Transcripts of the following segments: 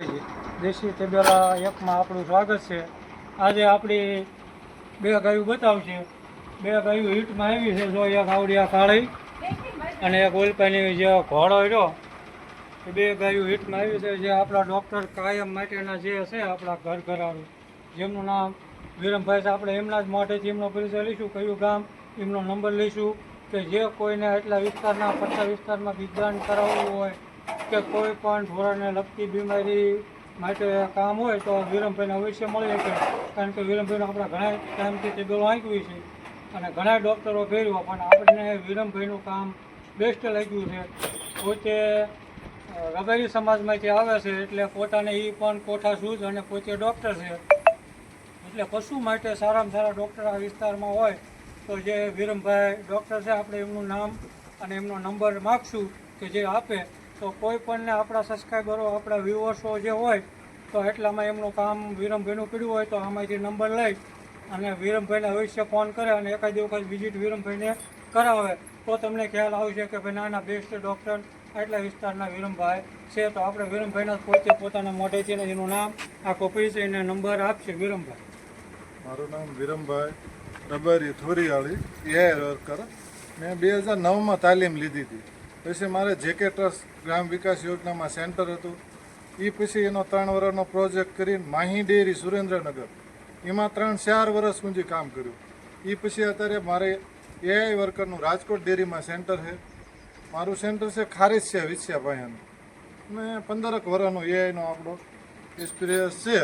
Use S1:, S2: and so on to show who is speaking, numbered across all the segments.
S1: દેશી તબેલા એકમાં આપણું સ્વાગત છે. આજે આપણી બે ગાયું બતાવશે. બે ગાયું હિટમાં આવી છે. જો એક આવડિયા કાળી અને એક ઓલપાની જે ઘોડો રહ્યો, એ બે ગાયું હિટમાં આવી છે. જે આપણા ડૉક્ટર કાયમ માટેના જે છે આપણા ઘર ઘરાળું જેમનું નામ વિરમભાઈ છે. આપણે એમના જ મોઢેથી એમનો પરિચય લઈશું. કયું ગામ, એમનો નંબર લઈશું કે જે કોઈને એટલા વિસ્તારના પટ્ટા વિસ્તારમાં વિજ્ઞાન કરાવવું હોય કે કોઈ પણ ઢોરાને લગતી બીમારી માટે કામ હોય તો વિરમભાઈને અવશ્ય મળી શકે. કારણ કે વિરમભાઈને આપણા ઘણા ટાઈમથી ટેબલો વાંચવી છે અને ઘણા ડૉક્ટરો કર્યું પણ આપણને વિરમભાઈનું કામ બેસ્ટ લાગ્યું છે. પોતે રબેરી સમાજમાંથી આવે છે એટલે પોતાને એ પણ કોઠા સૂઝ અને પોતે ડૉક્ટર છે. એટલે પશુ માટે સારામાં સારા ડૉક્ટર આ વિસ્તારમાં હોય તો જે વિરમભાઈ ડૉક્ટર છે, આપણે એમનું નામ અને એમનો નંબર માગશું કે જે આપે તો કોઈ પણને આપણા સબસ્ક્રાઈબરો આપણા વ્યુઅર્સો જે હોય, તો એટલામાં એમનું કામ વિરમભાઈનું પીડ્યું હોય, તો આમાંથી નંબર લઈ અને વિરમભાઈને અવશ્ય ફોન કરે અને એકાદ વખત વિઝિટ વિરમભાઈને કરાવે. તો તમને ખ્યાલ આવશે કે ભાઈ નાના બેસ્ટ ડૉક્ટર આટલા વિસ્તારના વિરમભાઈ છે. તો આપણે વિરમભાઈના પોતે પોતાના મોઢેથી એનું નામ આખો છે એને નંબર આપશે વિરમભાઈ.
S2: મારું નામ વિરમભાઈ રબારી થોરિયાળી એઆઈ વર્કર મેં બે હજાર નવમાં તાલીમ લીધી હતી. પછી મારે જેકે ટ્રસ્ટ ગ્રામ વિકાસ યોજનામાં સેન્ટર હતું. એ પછી એનો ત્રણ વર્ષનો પ્રોજેક્ટ કરીને માહી ડેરી સુરેન્દ્રનગર. એમાં ત્રણ ચાર વર્ષ સુધી કામ કર્યું. એ પછી અત્યારે મારે એઆઈ વર્કરનું રાજકોટ ડેરીમાં સેન્ટર છે. મારું સેન્ટર છે ખારીસિયા વિછિયાભાઈનું મેં પંદરક વર્ષનો એઆઈનો આપણો એક્સપિરિયન્સ છે.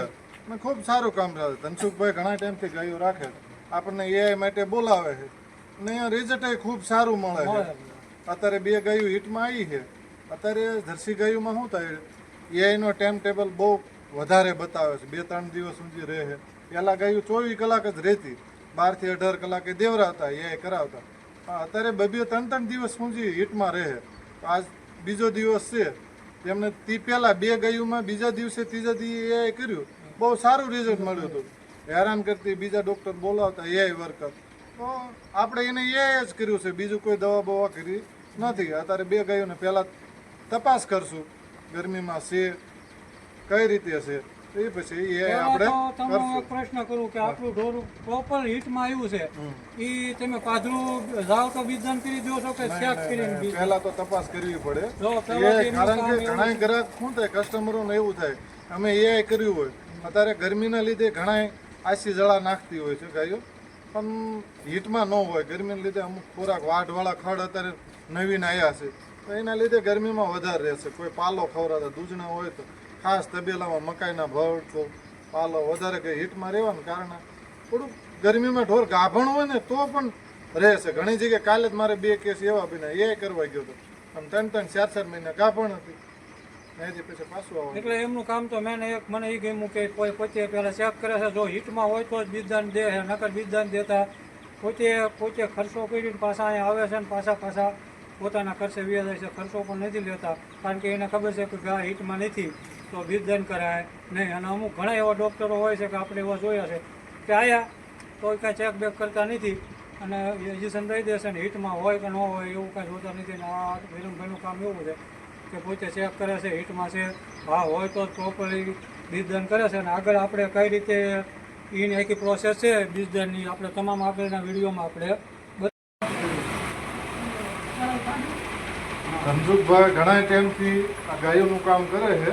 S2: અને ખૂબ સારું કામ છે. ધનસુખભાઈ ઘણા ટાઈમથી ગાયો રાખે આપણને એઆઈ માટે બોલાવે છે. અને અહીંયા રિઝલ્ટ ખૂબ સારું મળે છે. અત્યારે બે ગાયું હિટમાં આવી છે. અત્યારે જર્સી ગાયુંમાં શું થાય? એઆઈનો ટાઈમ ટેબલ બહુ વધારે બતાવે છે. બે ત્રણ દિવસ સુધી રહે છે. પહેલાં ગાયું ચોવીસ કલાક જ રહેતી. બારથી અઢાર કલાકે દેવરાતા એઆઈ કરાવતા. પણ અત્યારે બે ત્રણ ત્રણ દિવસ સુધી હિટમાં રહે આજ બીજો દિવસ છે. તેમને તી પહેલાં બે ગાયુંમાં બીજા દિવસે ત્રીજા દિવસે એઆઈ કર્યું. બહુ સારું રિઝલ્ટ મળ્યું હતું. હેરાન કરતી બીજા ડૉક્ટર બોલાવતા એઆઈ વર્કર તો આપણે એને એ જ કર્યું છે. બીજું કોઈ દવા બવા કરી નથી. અત્યારે બે ગાયોને પહેલાં તપાસ કરશું. ગરમીમાં છે કઈ રીતે છે? એ પછી એ આપણે
S1: તમને પ્રશ્ન કરું કે આપણું ઢોરું પ્રોપર હિટમાં આવ્યું છે. એ તમે પાધરું જાવ તો બીજદાન કરી દો છો કે ચેક કરીને
S2: પહેલા તો તપાસ કરવી પડે. કારણ કે ઘણા ગ્રાહક શું થાય? કસ્ટમરોને એવું થાય. અમે એ કર્યું હોય. અત્યારે ગરમીના લીધે ઘણા આસી જળા નાખતી હોય છે ગાયો. પણ હીટમાં ન હોય. ગરમીના લીધે અમુક ખોરાક વાઢવાળા ખડ અત્યારે નવીન આવ્યા છે. તો એના લીધે ગરમીમાં વધારે રહેશે. કોઈ પાલો ખવડાવતા દૂધના હોય તો ખાસ તબેલામાં મકાઈના તો પાલો વધારે કંઈ હીટમાં રહેવાને કારણે થોડુંક ગરમીમાં ઢોર ગાભણ હોય ને તો પણ રહેશે. ઘણી જગ્યાએ કાલે જ મારે બે કેસ એવા બીને એ કરવા ગયો હતો અને ત્રણ ત્રણ ચાર ચાર મહિના ગાભણ હતી.
S1: એટલે એમનું કામ તો મેં એક મને એ ગમ્યું કે કોઈ પોતે પહેલા ચેક કરે છે. જો હિટમાં હોય તો જ દે છે. નકર બીજદાન દેતા પોતે પોતે ખર્ચો કરીને પાછા અહીંયા આવે છે ને પાછા પાછા પોતાના ખર્ચે વ્યા છે, ખર્ચો પણ નથી લેતા. કારણ કે એને ખબર છે કે આ હિટમાં નથી, તો બીજદાન કરાય નહીં. અને અમુક ઘણા એવા ડૉક્ટરો હોય છે કે આપણે એવા જોયા છે કે આવ્યા તો કાંઈ ચેક બેક કરતા નથી. અને ઇન્જેક્શન દઈ દેશે ને હિટમાં હોય કે ન હોય એવું કાંઈ જોતા નથી. ને આ વિલંબભાઈનું કામ એવું છે કે પોતે ચેક કરે છે હિટમાં છે હા હોય તો પ્રોપરલી બીજદાન કરે છે. અને આગળ આપણે કઈ રીતે એની આખી પ્રોસેસ છે, બીજદાનની આપણે તમામ આગળના વિડીયોમાં આપણે
S2: ધનસુખભાઈ ઘણા ટાઈમથી આ ગાયોનું કામ કરે છે.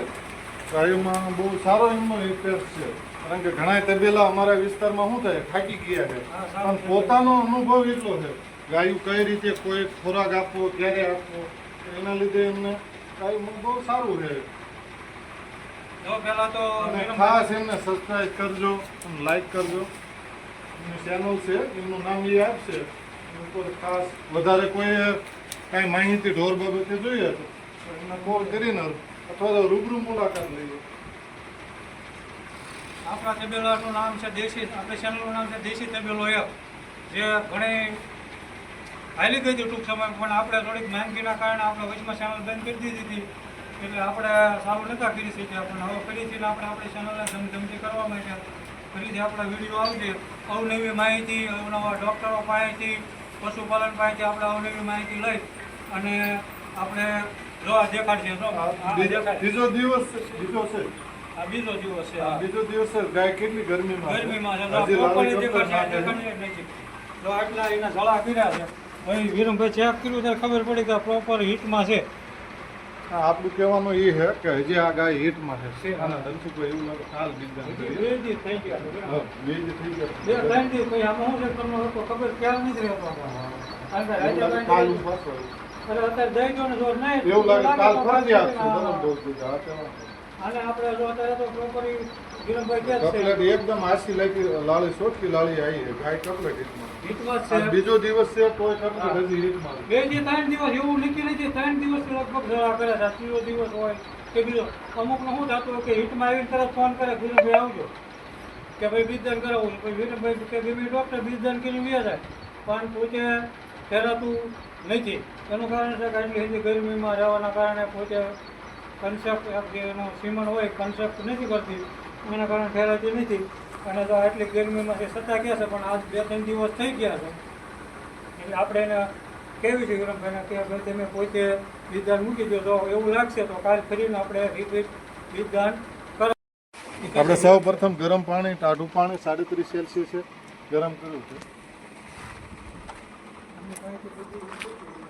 S2: ગાયોમાં બહુ સારો એમનો ઇન્ટરેસ્ટ છે. કારણ કે ઘણા તબેલા અમારા વિસ્તારમાં શું થાય થાકી ગયા છે. પણ પોતાનો અનુભવ એટલો છે. ગાયું કઈ રીતે કોઈ ખોરાક આપવો ક્યારે આપવો એના લીધે એમને ગાયું બહુ સારું છે.
S1: જો પહેલાં તો
S2: ખાસ એમને સબસ્ક્રાઈબ કરજો અને લાઈક કરજો. એમની ચેનલ છે એમનું નામ એ આપશે. ઉપર ખાસ વધારે કોઈ કાંઈ માહિતી ઢોર બાબતે જોઈએ તો. એમને કોલ કરીને અથવા તો રૂબરૂ મુલાકાત લઈએ.
S1: આપણા તબેલાનું નામ છે દેશી, આપણી ચેનલનું નામ છે દેશી તબેલો એપ જે ઘણી હાલી ગઈ હતી ટૂંક સમય પણ આપણે થોડીક માંદગીના કારણે આપણે વચમાં ચેનલ બંધ કરી દીધી હતી. એટલે આપણે સારું નતા કરી શક્યા, પણ હવે ફરીથી આપણે આપણી ચેનલને ધમધમતી કરવા માટે ફરીથી આપણા વીડિયો આવશે અવનવી માહિતી, અવનવા ડૉક્ટરો પાસેથી, પશુપાલન પાસેથી આપણે અવનવી માહિતી લઈ. અને આપણે જો આજે કાઢીએ તો
S2: બીજો દિવસ બીજો છે
S1: આ બીજો દિવસ છે.
S2: બીજો દિવસ છે ગાય કેટલી ગરમીમાં.
S1: ગરમીમાં છે નથી. તો આટલા એના જળા કર્યા છે હવે વિરમભાઈ ચેક કર્યું ત્યારે ખબર પડી કે પ્રોપર હિટમાં છે
S2: આપણું કહેવાનું એ છે કે હજી આ ગાય હિટમાં છે
S1: છે.
S2: અને એવું લાગે હાલ
S1: થઈ ગયા છે.
S2: હા, બે જ થઈ ગયા.
S1: બે ત્રણ દિવસ આમાં શું છે તમને ખબર ક્યારે નથી રહેતો
S2: કાલ એવું લાગે કાલ
S1: તો
S2: ફરજિયાત છે
S1: હા.
S2: ગરમ ડોઝ દીધા. આ કહેવાનું.
S1: અને જો અત્યારે તો પ્રોપર વિરમભાઈ કે જ
S2: કપલેટ
S1: છે
S2: એકદમ આછી લાગી લાળી સોટકી લાળી આવી ગાય કપલેટ બીજો દિવસ છે કપલેટ હજી
S1: બે ત્રણ દિવસ એવું નીકળી છે ત્રણ દિવસ લગભગ આપેલા ત્રીજો દિવસ હોય કે બીજો. અમુકનું શું થતું હોય કે હિટમાં આવીને તરત ફોન કરે વિરમભાઈ આવજો. કે ભાઈ બીજદાન કરાવવું છે. પછી કે વિમી ડૉક્ટર બીજદાન કરીને વ્યા જાય. પણ પોતે ફેરાતું નથી. એનું કારણ છે કે આટલી હજી ગરમીમાં રહેવાના કારણે પોતે કન્સેપ્ટ જે એનું સીમણ હોય કન્સેપ્ટ નથી કરતી. એના કારણે ફેરાતી નથી. અને તો આટલી ગરમીમાં છે છતાં કહે છે? પણ આજ બે ત્રણ દિવસ થઈ ગયા છે. એટલે આપણે એને કેવી છે વિરમભાઈને કે ભાઈ તમે પોતે વિધાન મૂકી દો. તો એવું લાગશે, તો કાલ ફરીને આપણે રિપીટ વિધાન
S2: આપણે સૌ પ્રથમ ગરમ પાણી, ટાઢું પાણી સાડત્રીસ સેલ્સિયસે ગરમ કર્યું છે. Thank you.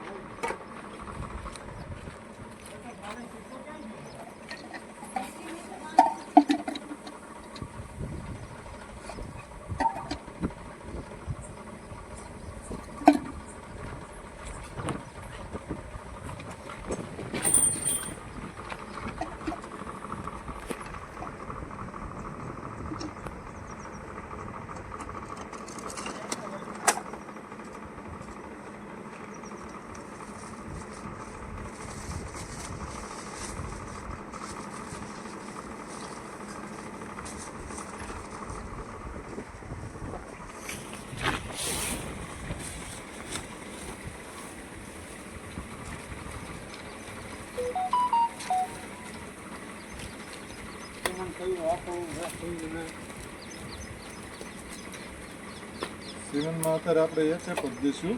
S2: સિવનમાં અત્યારે આપણે એચએફ જ દઈશું.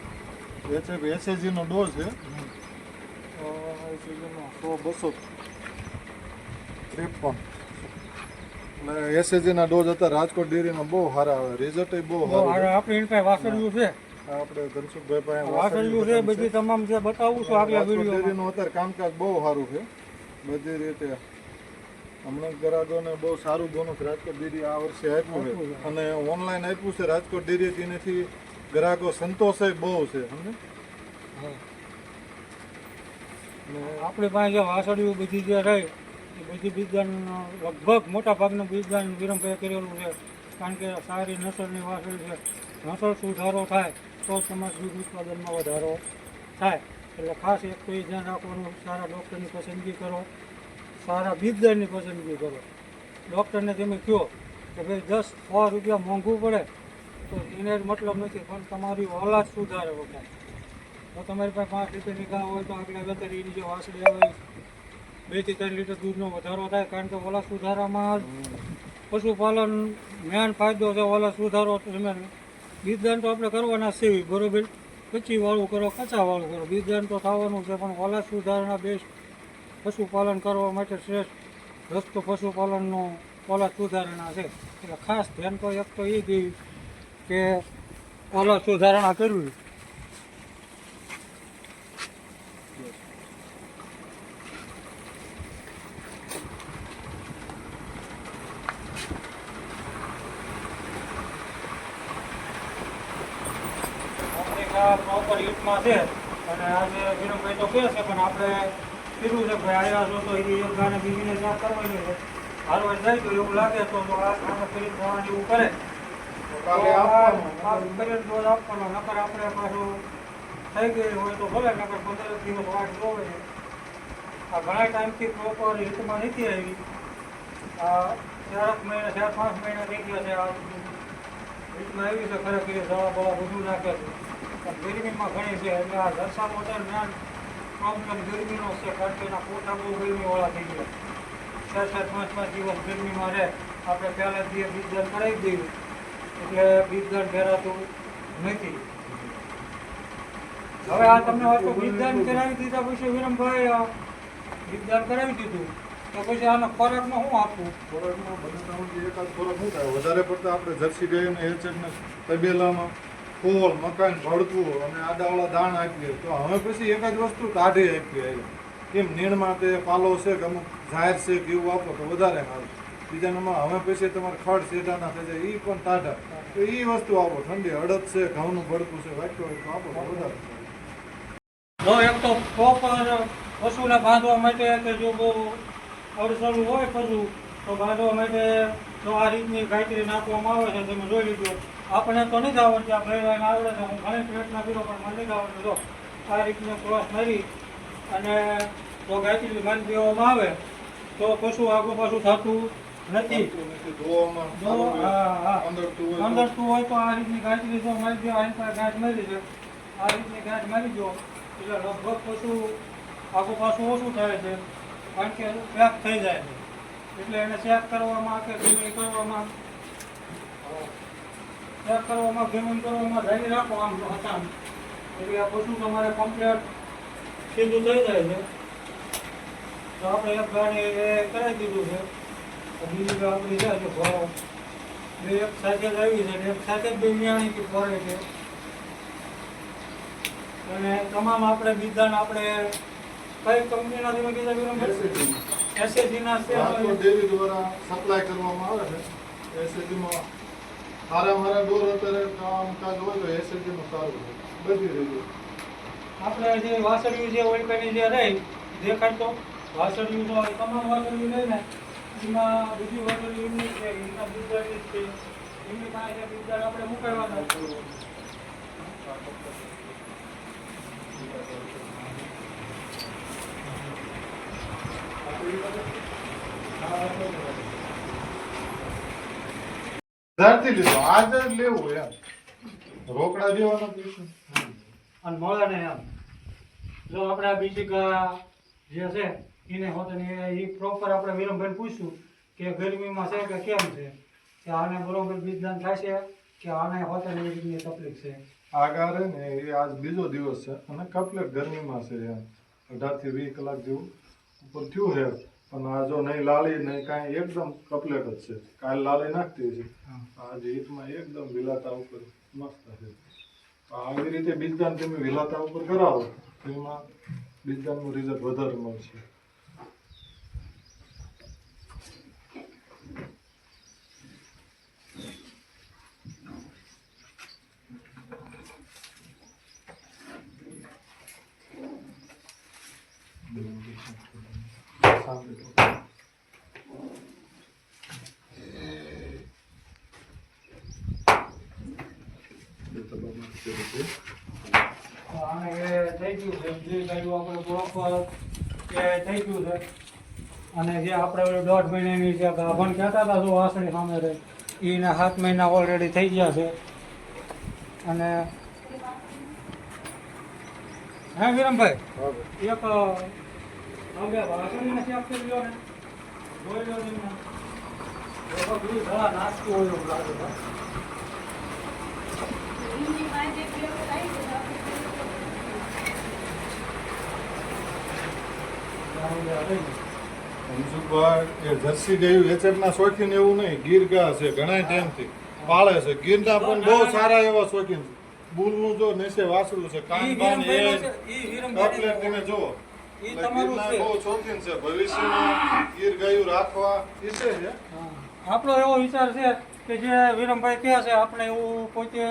S2: એચએફ એસએજીનો ડોઝ છે. સો બસો ત્રેપન. એટલે એસએજીના ડોઝ અત્યારે રાજકોટ ડેરીમાં બહુ સારા આવે. રિઝલ્ટ બહુ
S1: બહુ
S2: સારું
S1: આપણે એની પાસે વાસળિયું છે.
S2: આપણે ધનસુખભાઈ પાસે
S1: વાસળિયું છે બધી તમામ જે બતાવું છું આગલા વીડિયો
S2: ડેરીનું અત્યારે કામકાજ બહુ સારું છે. બધી રીતે હમણાં ગ્રાહકોને બહુ સારું બોનસ રાજકોટ ડેરી આ વર્ષે આપ્યું છે. અને ઓનલાઈન આપ્યું છે. રાજકોટ ડેરી તેનાથી ગ્રાહકો સંતોષે બહુ છે. સમજે?
S1: આપણી પાસે જે વાસળિયું બધી જે રહી એ બધી બીજદાન લગભગ મોટા ભાગનું બીજદાન વિરમભાઈ કરેલું છે. કારણ કે સારી નસલની વાસળી છે. નસલ સુધારો થાય તો તમારા દૂધ ઉત્પાદનમાં વધારો થાય. એટલે ખાસ એક તો એ ધ્યાન રાખવાનું સારા ડૉક્ટરની પસંદગી કરો. સારા બીજદારની પસંદગી કરો. ડૉક્ટરને તમે કહો કે ભાઈ દસ સો રૂપિયા મોંઘું પડે, તો એને મતલબ નથી, પણ તમારી ઓલાદ સુધારે વખત. તો તમારી પાસે પાંચ લીટર ગાય હોય તો આગળ વેતરીની જે વાસળી આવે. બેથી ત્રણ લીટર દૂધનો વધારો થાય, કારણ કે ઓલા સુધારામાં પશુપાલન મેન ફાયદો છે ઓલા સુધારો તમે બીજદાન તો આપણે કરવાના છે બરોબર? કચ્છી વાળું કરો, કચાવાળું કરો. બીજદાન તો થવાનું છે, પણ ઓલા સુધારાના બેસ્ટ પશુપાલન કરવા માટે શ્રેષ્ઠ રસ્તો પશુપાલનનો ઓલા સુધારણા છે. એટલે ખાસ ધ્યાન તો એક તો એ દઈ કે ઓલા સુધારણા કરવી. યુથમાં છે. અને આજે વિરમભાઈ તો કહે છે, પણ આપણે કીધું છે ભાઈ આવ્યા છો તો એ એક ગાને બીજીને ત્યાં કરવાની છે. હારવાર જાય તો એવું લાગે તો તો આ કામ કરી જવા કરે.
S2: તો
S1: આ કરીને ડોઝ આપવાનો. નકર આપણે પાછું થઈ ગઈ હોય તો ભલે નકર પંદર દિવસ વાટ જોવે છે. આ ઘણા ટાઈમથી પ્રોપર હિટમાં નથી આવી. આ ચારક મહિના ચાર પાંચ મહિના થઈ ગયા છે આ હિટમાં આવી છે ખરેખર દવા બવા બધું નાખે છે. પણ ગરમીમાં ઘણી છે એટલે આ દર્શાવો મેન પ્રોબ્લેમ ગરમીનો છે કારણ પોતા બહુ ગરમીવાળા થઈ ગયા. ચાર ચાર પાંચ પાંચ દિવસ ગરમીમાં રહે, આપણે પહેલાં જે બીજદાન કરાવી દઈએ. એટલે બીજદાન ભેરાતું નથી. હવે આ તમને હતું બીજદાન કરાવી દીધા પછી વિરમભાઈ બીજદાન કરાવી દીધું. તો પછી આનો ખોરાકમાં શું આપવું
S2: ખોરાકમાં બને એકાદ ખોરાક શું થાય? વધારે પડતા આપણે જર્સી ગાયોને ને તબેલામાં. ફોલ મકાન ભળતું અને આડાવાળા દાણ આપીએ. તો હવે પછી એક જ વસ્તુ કાઢી આપીએ. કેમ? નીણમાં તે પાલો છે કે અમુક જાહેર છે કે એવું આપો તો વધારે સારું. બીજા નંબર હવે પછી તમારે ખડ શેઢાના થઈ જાય. એ પણ ટાઢા. તો એ વસ્તુ આપો. ઠંડી અડદ છે, ઘઉંનું ભડકું છે વાંચ્યું હોય તો આપો તો વધારે.
S1: જો એક તો પ્રોપર પશુને બાંધવા માટે કે જો બહુ અડસરું હોય પશુ, તો બાંધવા માટે જો આ રીતની ગાયત્રી નાખવામાં આવે છે, તમે જોઈ લીધું. આપણે તો નથી આવડતી આપણે ભેળવાઈને આવડે છે હું ઘણી પ્રયત્ન કર્યો પણ મને નથી આવડતું. જો આ રીતની ક્રોસ મારી અને જો ગાયત્રી બાંધી દેવામાં આવે તો પશુ આગુ પાછું થતું નથી. હા
S2: અંદરતું હોય તો
S1: અંદર તું હોય તો આ રીતની ગાંઠ જો મારી દો આ પાસે ગાંઠ મારી છે. આ રીતની ગાંઠ મારી દો એટલે લગભગ પશુ આખું પાછું ઓછું થાય છે. કારણ કે પેક થઈ જાય છે. એટલે એને ચેક કરવામાં કે કરવામાં. ચેક કરવામાં પેમેન્ટ કરવામાં જારી રાખો આમ હતા એટલે આ બધું તમારે કમ્પ્લેટ સીધું થઈ જાય છે. તો આપણે એક ગાડી એ કરાવી દીધું છે. બીજી તો આપણી છે ભાવ બે એક સાથે જ આવી છે એક સાથે જ બે મિયાણીથી ફરે છે. અને તમામ આપણે બીજાને આપણે કઈ કંપનીના તમે કીધા
S2: SSG.
S1: એસએસજીના છે
S2: ડેરી દ્વારા સપ્લાય કરવામાં આવે છે. એસએજીમાં સારા મારા દૂર અત્યારે કામ કાજ હોય તો એસએજીનું સારું છે. બધી રીતે
S1: આપણે જે વાસળિયું જે ઓઇલપેની જે રહી દેખાય તો વાસળિયું તો તમામ વાસળિયું લઈને એમાં બીજી વાસળિયું એમની છે, એમના બીજાની છે. એમની પાસે બીજા આપણે મુકાવવાના
S2: ધ્યાનથી લીધો આજ લેવું એમ. રોકડા દેવાનો
S1: અને મળે ને એમ. જો આપણે આ બીજી જે છે એને હોતને એ પ્રોપર આપણે વિલંબભાઈ પૂછ્યું કે ગરમીમાં છે કે કેમ છે? કે આને બરોબર બીજદાન થાય છે? કે આને હોતને એ રીતની તકલીફ છે?
S2: આગળ ને એ આજ બીજો દિવસ છે અને કપલેટ ગરમીમાં છે એમ. અઢારથી વીસ કલાક જેવું ઉપર થયું છે. પણ આ જો નહીં લાલી નહીં કાંઈ એકદમ કપલેટ જ છે. કાલ લાલી નાખતી છે આજે ઈદમાં એકદમ વિલાતા ઉપર મસ્ત છે. આવી રીતે બીજદાન તમે વિલાતા ઉપર કરાવો. તો એમાં બીજદાનનું રિઝલ્ટ વધારે મળશે
S1: તો આને એ થઈ ગયું છે જે ગાયું આપણે પ્રોપર એ થઈ ગયું છે અને જે આપણે દોઢ મહિનાની જે ગાભણ કહેતા હતા જો વાસળી સામે રહે એને સાત મહિના ઓલરેડી થઈ ગયા છે. અને હા વિરમભાઈ એક અમે વાસળીને ચેક કરી લો ને જોઈ લો ને એમાં બધું ઘણા નાસ્તું હોય એવું લાગે છે.
S2: જર્સી ગાયું એચએફના શોખીન એવું નહીં. ગીર ગા છે ઘણા ટાઈમથી. પાળે છે. ગીરના પણ બહુ સારા એવા શોખીન છે. બુલનું જો નીચે વાસરું છે કાન બાન એ તમે. જુઓ.
S1: ઈ તમારું છે.
S2: બહુ શોખીન છે. ભવિષ્યમાં ગીર ગાયું રાખવા ઈચ્છે છે
S1: આપણો એવો વિચાર છે કે જે વિરમભાઈ કહે છે આપણે એવું પોતે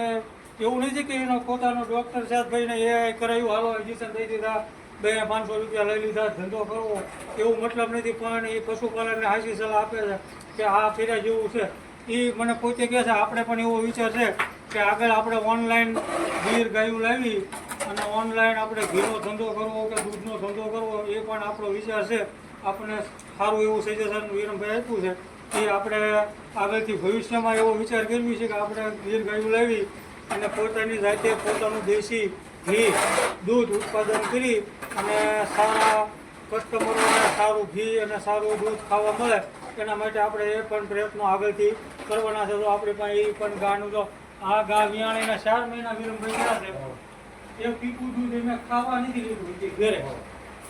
S1: એવું નથી કે એનો પોતાનો ડોક્ટર સાહેબભાઈને એ કરાયું હાલો ઇન્જેક્શન દઈ દીધા બે પાંચસો રૂપિયા લઈ લીધા ધંધો કરવો. એવું મતલબ નથી પણ એ પશુપાલનને હાસી સલાહ આપે છે કે આ ફેરા જેવું છે. એ મને પોતે કહે છે આપણે પણ એવો વિચાર છે કે આગળ આપણે ઓનલાઈન ગીર ગાયું લાવી અને ઓનલાઈન આપણે ઘીનો ધંધો કરવો કે દૂધનો ધંધો કરવો એ પણ આપણો વિચાર છે. આપણને સારું એવું સજેશન વિરમભાઈ આપ્યું છે. એ આપણે આગળથી ભવિષ્યમાં એવો વિચાર કરવી છે કે આપણે ગીર ગાયું લાવી અને પોતાની જાતે પોતાનું દેશી ઘી, દૂધ ઉત્પાદન કરી અને સારા કસ્ટમરોને સારું ઘી અને સારું દૂધ ખાવા મળે. એના માટે આપણે એ પણ પ્રયત્નો આગળથી કરવાના છે. તો આપણી પાસે એ પણ ગાનું તો આ ગા વિયાણીના ચાર મહિના વિરમભાઈ ગયા છે. એક પીપું દૂધ એને ખાવા નથી લીધું હજી ઘરે.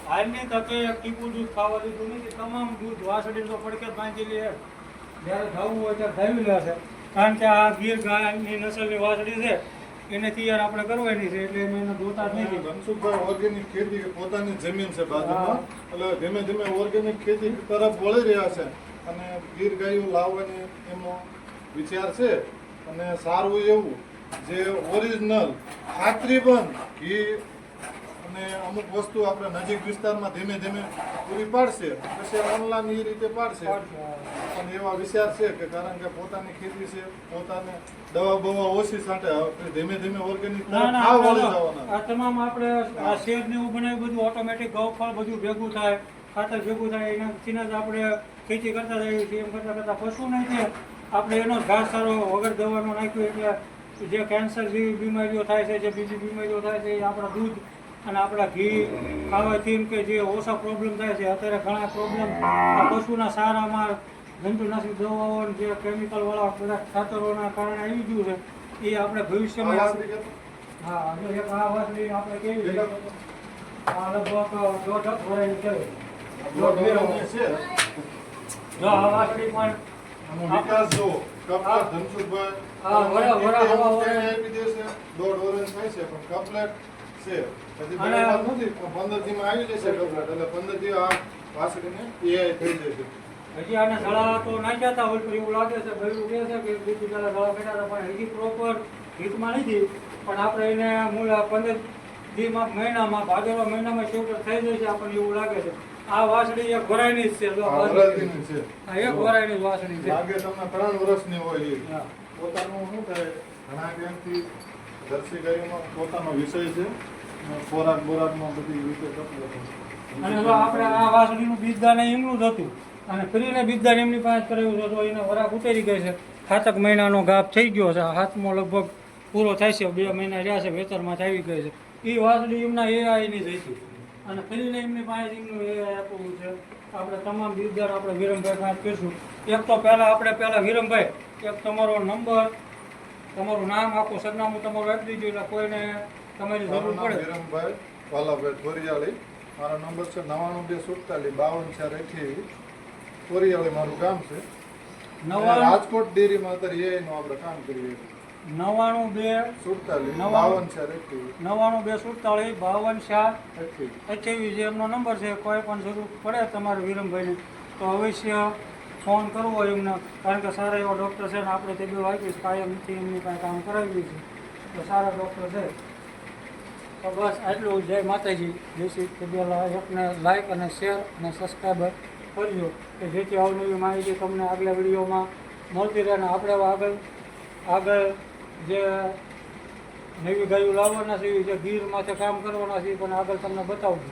S1: હાલની તકે ટીપું દૂધ ખાવા દીધું નથી, તમામ દૂધ વાસળી તો પડકે બાંધી લે. જ્યારે ખાવું હોય ત્યારે ખાવી લેશે કારણ કે આ ગીર ગાયની નસલની વાસડી છે, એને તૈયાર આપણે કરવાની છે, એટલે અમે એને ધોતા જ નથી
S2: ધનસુખભાઈ ઓર્ગેનિક ખેતી પોતાની જમીન છે બાજુમાં. એટલે ધીમે ધીમે ઓર્ગેનિક ખેતી તરફ વળી રહ્યા છે. અને ગીર ગાયો લાવવાની એમનો વિચાર છે. અને સારું એવું જે ઓરિજિનલ ખાતરીબંધ ઘી અને અમુક વસ્તુ આપણે નજીક વિસ્તારમાં ધીમે ધીમે પૂરી પાડશે. પછી ઓનલાઈન એ રીતે પાડશે. પણ એવા વિચાર છે કે કારણ કે પોતાની ખેતી છે પોતાને દવા બવા ઓછી સાથે ધીમે ધીમે ઓર્ગેનિક આ
S1: તમામ આપણે આ શેડ ને એવું બનાવ્યું બધું ઓટોમેટિક ગૌફળ બધું ભેગું થાય ખાતર ભેગું થાય એનાથી જ આપણે ખેતી કરતા રહીએ છીએ એમ કરતા કરતા પશુ નહીં છે. આપણે એનો ઘાસ સારો વગર દવાનો નાખ્યો એટલે જે કેન્સર જેવી બીમારીઓ થાય છે જે બીજી બીમારીઓ થાય છે એ આપણા દૂધ અને આપણા ઘી ખાવાથી કે જે ઓછા પ્રોબ્લેમ થાય છે. અત્યારે ઘણા પ્રોબ્લેમ પશુના સારામાં જંતુનાશક દવાઓ જે કેમિકલવાળા બધા ખાતરોના કારણે આવી ગયું છે. એ આપણે ભવિષ્યમાં હા એક આ વાસળી આપણે કેવી આ લગભગ દોઢ બે વર્ષ.
S2: છે.
S1: જો આ વાતની પણ
S2: આનો વિકાસ જો કપલેટ ધનસુખભાઈ
S1: હા, વરા- વરા- હવા-
S2: તેને આપી દેશે દોઢ વર્ષ થાય છે પણ કપલેટ છે. પછી બે નથી પણ પંદર દીમાં આવી જશે કપલેટ એટલે પંદર દી આ AI થઈ જશે.
S1: હજી આને સળા તો નાખ્યા હતા ઓલ એવું લાગે છે ભર્યું કહે છે કે બીજી પહેલા સળા કર્યા હતા પણ હજી પ્રોપર હિટમાં નથી. પણ આપણે એને મૂળ પંદર દીમાં મહિનામાં ભાદરવા મહિનામાં શેવટર થઈ જશે આપણને એવું લાગે છે. આ વાસળી એક ભરાયની જ છે જો
S2: આ છે.
S1: આ એક ભરાયની જ વાસળી છે.
S2: લાગે તમને ત્રણ વર્ષની હોય એ. પોતાનું શું કહે ઘણા ટાઈમથી જર્સી ગાયોનો પોતાનો વિષય છે ખોરાક બોરાકમાં બધી રીતે કપલેટ
S1: અને જો આપણે આ વાસળીનું બીજદાન એમનું જ હતું. અને ફ્રીને બીજદાન એમની પાસે કરાવ્યું છે તો એને વરાક ઉતરી ગઈ છે. સાતક મહિનાનો ગાપ થઈ ગયો છે. હાથમાં લગભગ પૂરો થાય છે. બે મહિના રહ્યા છે વેતરમાં આવી ગઈ છે. એ વાસળી એમના એઆઈની જ હતી. અને ફરીને એમની પાસે એમનું એ આપવું છે. આપણે તમામ બીજદાર આપણે વિરમભાઈ પાસે કહીશું. એક તો પહેલાં આપણે પહેલાં વિરમભાઈ એક તમારો નંબર તમારું નામ આખું સરનામું તમારું આપી દીધું એટલે કોઈને તમારી જરૂર પડે.
S2: વિરમભાઈ વાલાભાઈ ધોરિયાળી મારો નંબર છે નવાણું બે સુડતાલીસ બાવન ચાર અઠ્યાવીસ. ધોરિયાળી મારું ગામ છે. રાજકોટ ડેરીમાં અત્યારે એનું આપણે કામ કરીએ છીએ.
S1: નવ્વાણું બે
S2: સુડતાલીસ
S1: નવાણું.
S2: બાવન ચાર
S1: નવ્વાણું બે સુડતાલીસ બાવન ચાર
S2: અઠ્યાવીસ
S1: એમનો નંબર છે કોઈ પણ જરૂર પડે તમારે વિરમભાઈને તો અવશ્ય ફોન કરવો એમને કારણ કે સારા એવા ડૉક્ટર છે ને આપણે તે બે વાગ્યું કાયમથી એમની પાસે કામ કરાવી છે તો સારા ડૉક્ટર છે. તો બસ આટલું. જય માતાજી. જય શ્રી કબીલા એકને લાઇક અને શેર અને સબસ્ક્રાઈબર કરજો કે જેથી અવનવી માહિતી તમને આગલા વિડીયોમાં મળતી રહે અને આપણે આગળ આગળ જે નવી ગાયું લાવવાના છે જે ગીરમાંથી કામ કરવાના છે પણ આગળ તમને બતાવજો